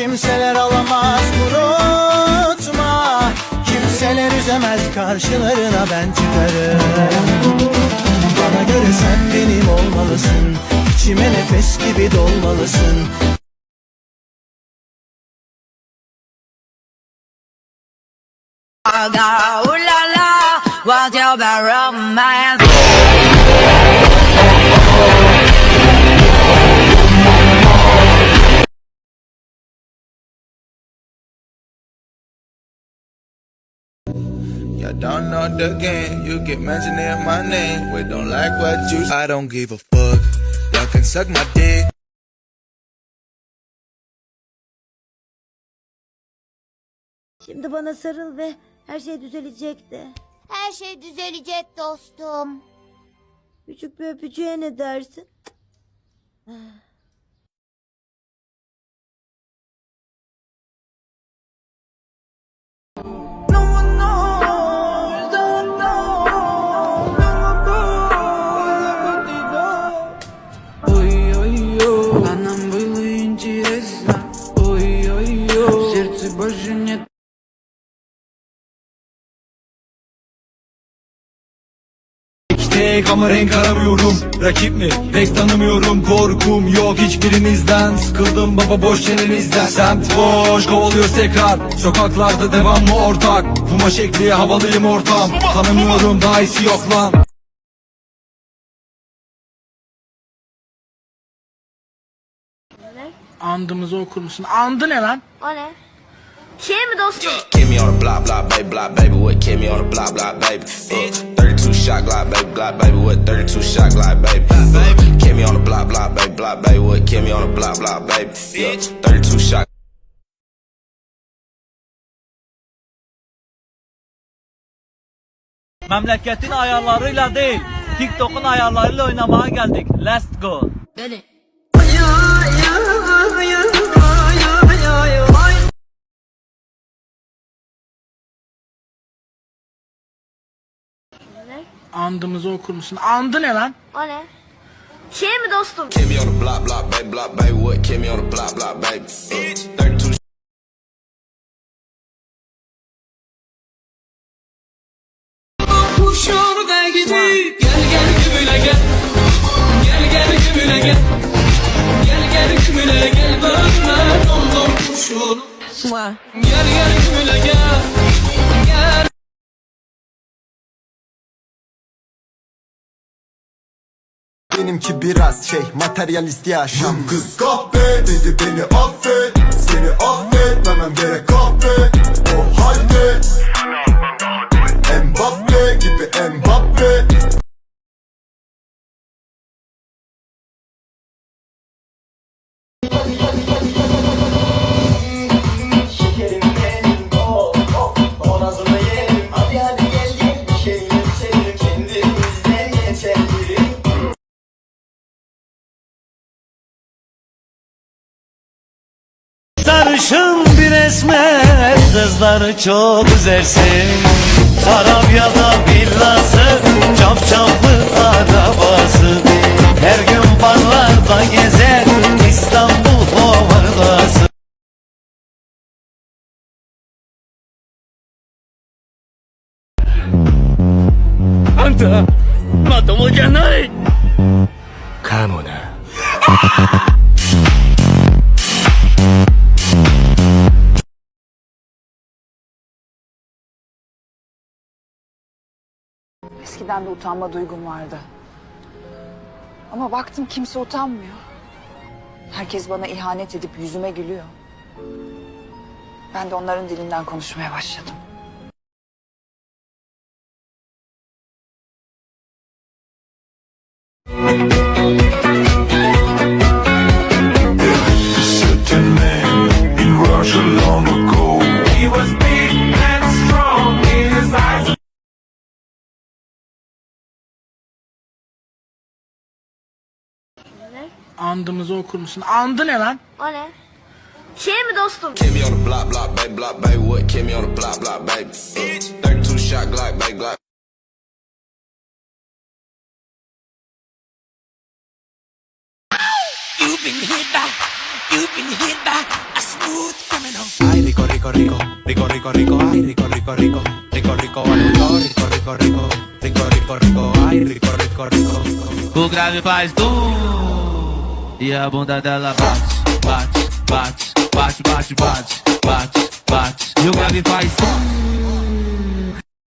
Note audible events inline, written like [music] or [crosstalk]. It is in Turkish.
kimseler alamaz kurutma Kimseler üzemez karşılarına ben çıkarım. Bana göre sen benim olmalısın. İçime nefes gibi dolmalısın. Got ooh la la, what's your romance? You don't know the game, you get mentioning my name. We don't like what you I don't give a fuck. Y'all can suck my dick. Şimdi bana sarıl ve her şey düzelecek de. Her şey düzelecek dostum. Küçük bir öpücüğe ne dersin? сердце больше нет Tek ama renk aramıyorum Rakip mi? Pek tanımıyorum Korkum yok hiçbirinizden Sıkıldım baba boş çenenizden Semt boş kovalıyoruz tekrar Sokaklarda devamlı ortak Puma şekli havalıyım ortam Tanımıyorum daha iyisi yok lan Andımızı okur musun? Andı ne lan? O ne? Şey mi dostum? Kill me on the block, block, baby, block, baby, what? Kill me on the block, block, baby. Uh, 32 shot Glock, baby, Glock, baby, what? 32 shot Glock, baby. Uh, kill me on the block, block, baby, block, baby, what? Kill me on the block, block, baby. Yeah, 32 shot. Memleketin ayarlarıyla değil, TikTok'un ayarlarıyla oynamaya geldik. Let's go. Andımızı okur musun? Andı ne lan? O ne? Şey mi dostum? Kill me on the block, block, baby, block, baby, what? Kill me on the block, block, baby. Uh, 32 Benimki biraz şey materyalist yaşam Kız kahpe dedi beni affet. Seni affetmemem gerek kahpe. O halde Sarışın bir esmer kızları çok üzersin. Tarabya'da villası Çapçaplı arabası. Her gün barlarda gezer İstanbul hovardası [laughs] Eskiden de utanma duygum vardı. Ama baktım kimse utanmıyor. Herkes bana ihanet edip yüzüme gülüyor. Ben de onların dilinden konuşmaya başladım. Andımızı okur musun? Andı ne lan? O ne? Şey mi dostum? Kill on the block, block, baby, block, baby, what? Kill me on the block, block, baby. Uh, 32 shot Glock, baby, Glock. You've been hit by, you've been hit by a smooth criminal. Ay, rico, rico, rico, rico, rico, rico, ay, rico, rico, rico, rico, rico, rico, rico, rico, rico, rico, rico, rico, ay, rico, rico, rico. O grave faz dum E a bunda dela bate, bate, bate, bate, bate, bate, bate, bate. E o grave faz